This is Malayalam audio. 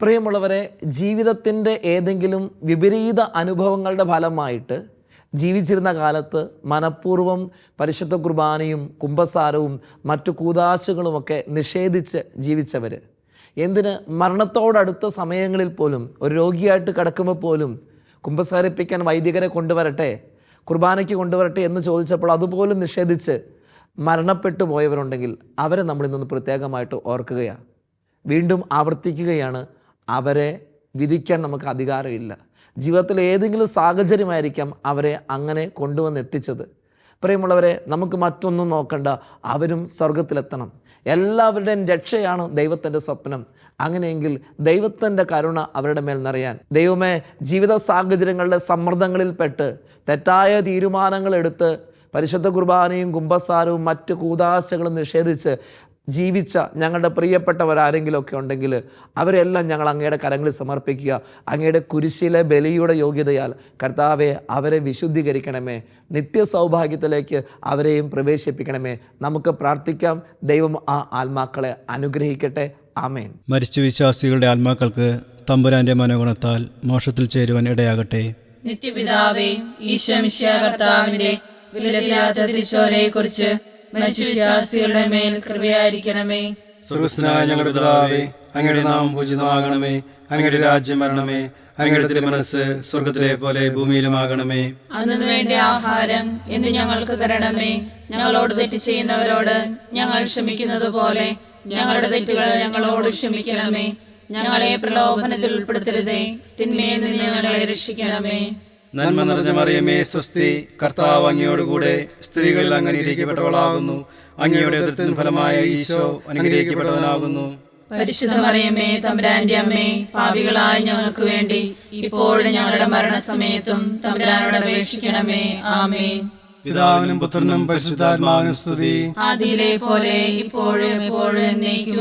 പ്രിയമുള്ളവരെ ജീവിതത്തിന്റെ ഏതെങ്കിലും വിപരീത അനുഭവങ്ങളുടെ ഫലമായിട്ട് ജീവിച്ചിരുന്ന കാലത്ത് മനഃപൂർവം പരിശുദ്ധ കുർബാനയും കുംഭസാരവും മറ്റു കൂതാശകളുമൊക്കെ നിഷേധിച്ച് ജീവിച്ചവർ എന്തിന്? മരണത്തോടടുത്ത സമയങ്ങളിൽ പോലും ഒരു രോഗിയായിട്ട് കിടക്കുമ്പോൾ പോലും കുംഭസാരിപ്പിക്കാൻ വൈദികരെ കൊണ്ടുവരട്ടെ കുർബാനയ്ക്ക് കൊണ്ടുവരട്ടെ എന്ന് ചോദിച്ചപ്പോൾ അതുപോലും നിഷേധിച്ച് മരണപ്പെട്ടു പോയവരുണ്ടെങ്കിൽ അവരെ നമ്മളിൽ നിന്ന് പ്രത്യേകമായിട്ട് ഓർക്കുകയാണ്. വീണ്ടും ആവർത്തിക്കുകയാണ് അവരെ വിധിക്കാൻ നമുക്ക് അധികാരമില്ല. ജീവിതത്തിൽ ഏതെങ്കിലും സാഹചര്യമായിരിക്കാം അവരെ അങ്ങനെ കൊണ്ടുവന്ന് എത്തിച്ചത്. പ്രിയമുള്ളവരെ നമുക്ക് മറ്റൊന്നും നോക്കണ്ട. അവരും സ്വർഗത്തിലെത്തണം എല്ലാവരുടെയും രക്ഷയാണ് ദൈവത്തിന്റെ സ്വപ്നം. അങ്ങനെയെങ്കിൽ ദൈവത്തിന്റെ കരുണ അവരുടെ മേൽ നിറയാൻ. ദൈവമേ ജീവിത സാഹചര്യങ്ങളുടെ സമ്മർദ്ദങ്ങളിൽപ്പെട്ട് തെറ്റായ തീരുമാനങ്ങളെടുത്ത് പരിശുദ്ധ കുർബാനയും കുംഭസാരവും മറ്റ് കൂതാശകളും നിഷേധിച്ച് ജീവിച്ച ഞങ്ങളുടെ പ്രിയപ്പെട്ടവരാരെങ്കിലുമൊക്കെ ഉണ്ടെങ്കിൽ അവരെല്ലാം ഞങ്ങൾ അങ്ങയുടെ കരങ്ങളിൽ സമർപ്പിക്കുക. അങ്ങയുടെ കുരിശിലെ ബലിയുടെ യോഗ്യതയാൽ കർത്താവെ അവരെ വിശുദ്ധീകരിക്കണമേ. നിത്യ സൗഭാഗ്യത്തിലേക്ക് അവരെയും പ്രവേശിപ്പിക്കണമേ. നമുക്ക് പ്രാർത്ഥിക്കാം. ദൈവം ആ ആത്മാക്കളെ അനുഗ്രഹിക്കട്ടെ. ആമേൻ. മരിച്ച വിശ്വാസികളുടെ ആത്മാക്കൾക്ക് തമ്പുരാന്റെ മനോഗുണത്താൽ മോക്ഷത്തിൽ ചേരുവാൻ ഇടയാകട്ടെ. നിത്യപിതാവേ ഈശ്വമിഷ്യ കർത്താവിന്റെ കുറിച്ച് മനുഷ്യവിശ്വാസികളുടെ മേൽ കൃപയായിരിക്കണമേ. സുഹൃസ്നായ ഞങ്ങളുടെ പിതാവേ അങ്ങയുടെ നാമം പൂജിതമാകണമേ. അങ്ങയുടെ രാജ്യം വരണമേ. അങ്ങയുടെ തിരുമനസ് സ്വർഗത്തിലെ പോലെ ഭൂമിയിലുമാകണമേ. അന്നു വേണ്ട ആഹാരം എന്ന് ഞങ്ങൾക്ക് തരണമേ. ഞങ്ങളോട് തെറ്റ് ചെയ്യുന്നവരോട് ഞങ്ങൾ ക്ഷമിക്കുന്നത് പോലെ ഞങ്ങളുടെ തെറ്റുകൾ ഞങ്ങളോട് ക്ഷമിക്കണമേ. ഞങ്ങളെ പ്രലോഭനത്തിൽ ഉൾപ്പെടുത്തരുതേ. തിന്മയിൽ നിന്ന് ഞങ്ങളെ രക്ഷിക്കണമേ. നന്മ നിറഞ്ഞ മറിയമേ സ്വസ്തി കർത്താവ് അങ്ങയോടുകൂടെ സ്ത്രീകളിൽ അങ്ങ് അനുഗ്രഹിക്കപ്പെട്ടവളാകുന്നു അങ്ങയുടെ എതിർത്തിന് ഫലമായ ഈശോ അനുഗ്രഹിക്കപ്പെട്ടവനാകുന്നു പരിശുദ്ധ മറിയമ്മേ തമ്പുരാന്റെ അമ്മേ പാപികളായ ഞങ്ങൾക്ക് വേണ്ടി ഇപ്പോഴും ഞങ്ങളുടെ മരണസമയത്തും തമ്പുരാനോട് അപേക്ഷിക്കണമേ. ആമേ പിതാവിനും പുത്രനും പരിശുദ്ധാത്മാവിനും സ്തുതി. ആദിയിലെ പോലെ ഇപ്പോഴും എപ്പോഴും എന്നേക്കും.